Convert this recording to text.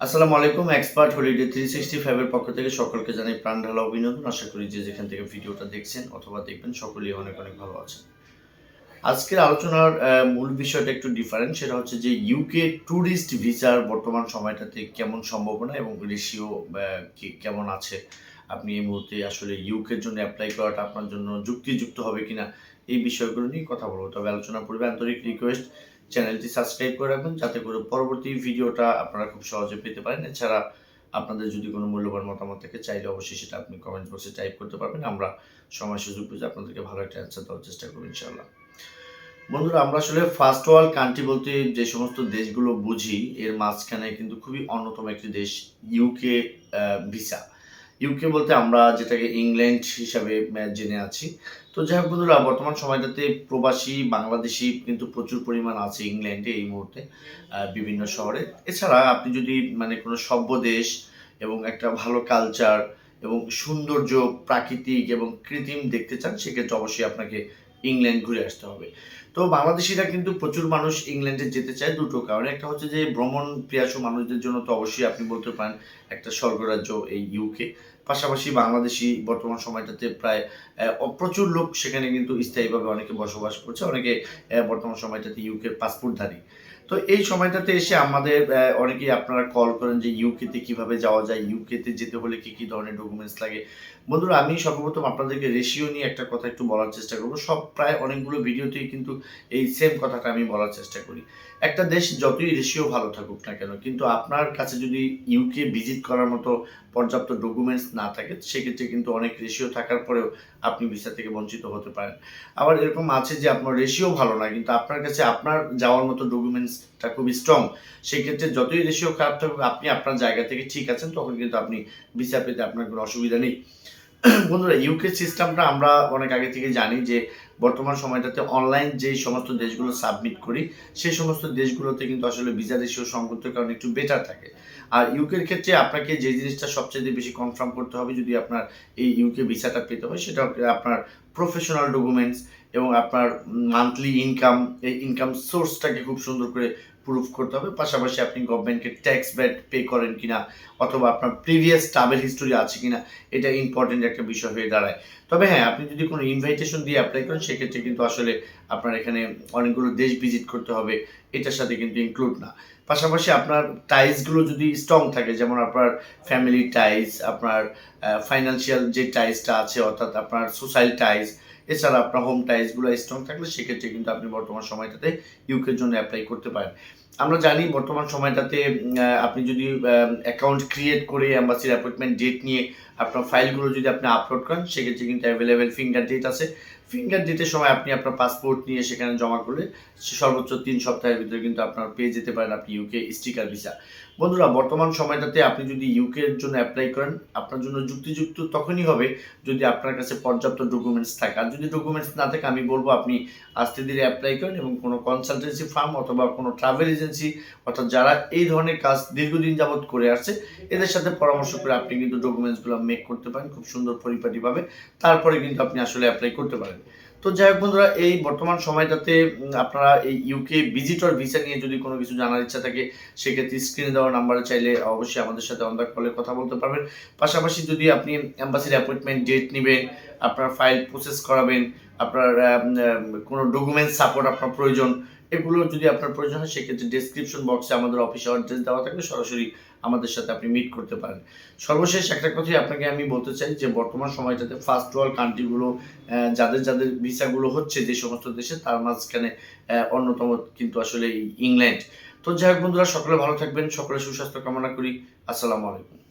আসসালামু আলাইকুম expert holiday three sixty ফাইভের পক্ষ থেকে সকলকে জানাই প্রাণ ঢালা অভিনন্দন। আশা করি যে যেখান থেকে ভিডিওটা দেখছেন অথবা দেখবেন, সকলেই অনেক অনেক ভালো আছেন। আজকের আলোচনার মূল বিষয়টা একটু ডিফারেন্ট সেটা হচ্ছে যে ইউকে ট্যুরিস্ট ভিসার বর্তমান সময়টাতে কেমন সম্ভাবনা এবং রেশিও কেমন আছে? আপনি এই মুহূর্তে আসলে ইউকের জন্য অ্যাপ্লাই করাটা আপনার জন্য যুক্তিযুক্ত হবে কিনা? এই বিষয়গুলো নিয়ে কথা বলব। তবে আলোচনা পূর্বে আন্তরিক রিকোয়েস্ট চ্যানেলটি সাবস্ক্রাইব করে রাখুন যাতে করে পরবর্তী ভিডিওটা আপনারা খুব সহজে পেতে পারেন। এছাড়া আপনাদের যদি কোনো মূল্যবান মতামত থাকে, চাইলে অবশ্যই সেটা আপনি কমেন্ট বক্সে টাইপ করতে পারবেন। আমরা সময় সুযোগ বুঝে আপনাদেরকে ভালো একটা অ্যান্সার দেওয়ার চেষ্টা করব ইনশাল্লাহ বন্ধুরা, আমরা আসলে ফার্স্ট ওয়ার্ল্ড কান্ট্রি বলতে যে সমস্ত দেশগুলো বুঝি, এর মাঝখানে কিন্তু খুবই অন্যতম একটি দেশ ইউকে ভিসা ইউকে বলতে আমরা যেটাকে ইংল্যান্ড হিসাবে জেনে আছি। তো যাই হোক বন্ধুরা, বর্তমান সময়টাতে প্রবাসী বাংলাদেশি কিন্তু প্রচুর পরিমাণ আছে ইংল্যান্ডে এই মুহূর্তে বিভিন্ন শহরে। এছাড়া আপনি যদি মানে কোনো সভ্য দেশ এবং একটা ভালো কালচার এবং সৌন্দর্য, প্রাকৃতিক এবং কৃত্রিম দেখতে চান, সেক্ষেত্রে অবশ্যই আপনাকে ইংল্যান্ড ঘুরে আসতে হবে। তো বাংলাদেশিরা কিন্তু প্রচুর মানুষ ইংল্যান্ডে যেতে চায় দুটো কারণে। একটা হচ্ছে যে ভ্রমণ প্রিয়াসু মানুষদের জন্য তো অবশ্যই আপনি বলতে পারেন একটা স্বর্গরাজ্য এই ইউকে পাশাপাশি বাংলাদেশি বর্তমান সময়টাতে প্রায় প্রচুর লোক সেখানে কিন্তু স্থায়ীভাবে অনেকে বসবাস করছে। অনেকে বর্তমান সময়টাতে ইউকের পাসপোর্টধারী তো এই সময়টাতে এসে আমাদের অনেকেই আপনারা কল করেন যে ইউকেতে কীভাবে যাওয়া যায় ইউকেতে যেতে হলে কি কি ধরনের ডকুমেন্টস লাগে। বন্ধুরা, আমি সর্বপ্রথম আপনাদেরকে রেশিও নিয়ে একটা কথা একটু বলার চেষ্টা করব। সব প্রায় অনেকগুলো ভিডিওতেই কিন্তু এই সেম কথাটা আমি বলার চেষ্টা করি। একটা দেশ যতই রেশিও ভালো থাকুক না কেন, কিন্তু আপনার কাছে যদি ইউকে ভিজিট করার মতো পর্যাপ্ত ডকুমেন্টস না থাকে, সেক্ষেত্রে কিন্তু অনেক রেশিও থাকার পরেও আপনি ভিসা থেকে বঞ্চিত হতে পারেন। আবার এরকম আছে যে আপনার রেশিও ভালো না, কিন্তু আপনার কাছে আপনার যাওয়ার মতো ডকুমেন্টসটা খুবই স্ট্রং সেক্ষেত্রে যতই রেশিও খারাপ থাকুক, আপনি আপনার জায়গা থেকে ঠিক আছেন, তখন কিন্তু আপনি ভিসা পেতে আপনার কোনো অসুবিধা নেই। বন্ধুরা ইউকে সিস্টেমটা আমরা অনেক আগে থেকে জানি যে বর্তমান সময়টাতে অনলাইন যে সমস্ত দেশগুলো সাবমিট করি, সেই সমস্ত দেশগুলোতে কিন্তু আসলে ভিসা রেশিও সংকটের কারণে একটু বেটার থাকে। আর ইউকের ক্ষেত্রে আপনাকে যে জিনিসটা সবচেয়ে বেশি কনফার্ম করতে হবে যদি আপনার এই ইউকে ভিসাটা পেতে হয়, সেটা আপনার প্রফেশনাল ডকুমেন্টস এবং আপনার মান্থলি ইনকাম এই ইনকাম সোর্সটাকে খুব সুন্দর করে প্রুফ করতে হবে। পাশাপাশি আপনি গভর্নমেন্টকে ট্যাক্স ব্যাট পে করেন কিনা, অথবা আপনার প্রিভিয়াস ট্রাভেল হিস্টোরি আছে কিনা, এটা ইম্পর্টেন্ট একটা বিষয় হয়ে দাঁড়ায়। তবে হ্যাঁ আপনি যদি কোনো ইনভাইটেশন দিয়ে অ্যাপ্লাই করেন, সেক্ষেত্রে কিন্তু আসলে আপনার এখানে অনেকগুলো দেশ ভিজিট করতে হবে, এটার সাথে কিন্তু ইনক্লুড না। পাশাপাশি আপনার টাইসগুলো যদি স্ট্রং থাকে, যেমন আপনার ফ্যামিলি টাইস আপনার ফাইন্যান্সিয়াল যে টাইসটা আছে, অর্থাৎ আপনার সোশ্যাল টাইস এছাড়া আপনার হোম টাইসগুলো স্ট্রং থাকলে সেক্ষেত্রে কিন্তু আপনি বর্তমান সময়টাতে ইউকের জন্য অ্যাপ্লাই করতে পারেন। আমরা জানি বর্তমান সময়টাতে আপনি যদি অ্যাকাউন্ট ক্রিয়েট করে অ্যাম্বাসির অ্যাপয়েন্টমেন্ট ডেট নিয়ে আপনার ফাইলগুলো যদি আপনি আপলোড করেন, সেক্ষেত্রে কিন্তু অ্যাভেলেবেল ফিঙ্গার ডেট আছে। ফিঙ্গার ডেটের সময় আপনি আপনার পাসপোর্ট নিয়ে সেখানে জমা করলে সর্বোচ্চ তিন সপ্তাহের ভিতরে কিন্তু আপনার পেয়ে যেতে পারেন আপনি ইউকে স্টিকার ভিসা বন্ধুরা, বর্তমান সময়টাতে আপনি যদি ইউকের জন্য অ্যাপ্লাই করেন, আপনার জন্য যুক্তিযুক্ত তখনই হবে যদি আপনার কাছে পর্যাপ্ত ডকুমেন্টস থাকে। আর যদি ডকুমেন্টস না থাকে, আমি বলব আপনি আস্তে ধীরে অ্যাপ্লাই করেন এবং কোনো কনসালটেন্সি ফার্ম অথবা কোনো ট্রাভেল এজেন্সি অর্থাৎ যারা এই ধরনের কাজ দীর্ঘদিন যাবৎ করে আসছে, এদের সাথে পরামর্শ করে আপনি কিন্তু ডকুমেন্টসগুলো মেক করতে পারেন খুব সুন্দর পরিপাটিভাবে। তারপরে কিন্তু আপনি আসলে অ্যাপ্লাই করতে পারেন। তো যাই হোক বন্ধুরা, এই বর্তমান সময়টাতে আপনারা এই ইউকে ভিজিটর ভিসা নিয়ে যদি কোনো কিছু জানার ইচ্ছা থাকে, সেক্ষেত্রে স্ক্রিনে দেওয়া নাম্বারে চাইলে অবশ্যই আমাদের সাথে অন দ্য কলে কথা বলতে পারবেন। পাশাপাশি যদি আপনি অ্যাম্বাসির অ্যাপয়েন্টমেন্ট ডেট নেবেন আপনার ফাইল প্রসেস করাবেন আপনার আম, আম, কোনো ডকুমেন্ট সাপোর্ট আপনার প্রয়োজন এগুলো যদি আপনার প্রয়োজন হয় সেক্ষেত্রে ডেসক্রিপশন বক্সে আমাদের অফিসে অ্যাড্রেস দেওয়া থাকবে সরাসরি আমাদের সাথে আপনি মিট করতে পারেন। সর্বশেষ একটা কথাই আপনাকে আমি বলতে চাই যে বর্তমান সময়টাতে ফার্স্ট ওয়ার্ল্ড কান্ট্রিগুলো যাদের যাদের ভিসাগুলো হচ্ছে যে সমস্ত দেশে তার মাঝখানে অন্যতম কিন্তু আসলে ইংল্যান্ড তো যাই হোক বন্ধুরা সকলে ভালো থাকবেন সকলে সুস্বাস্থ্য কামনা করি। আসসালামু আলাইকুম।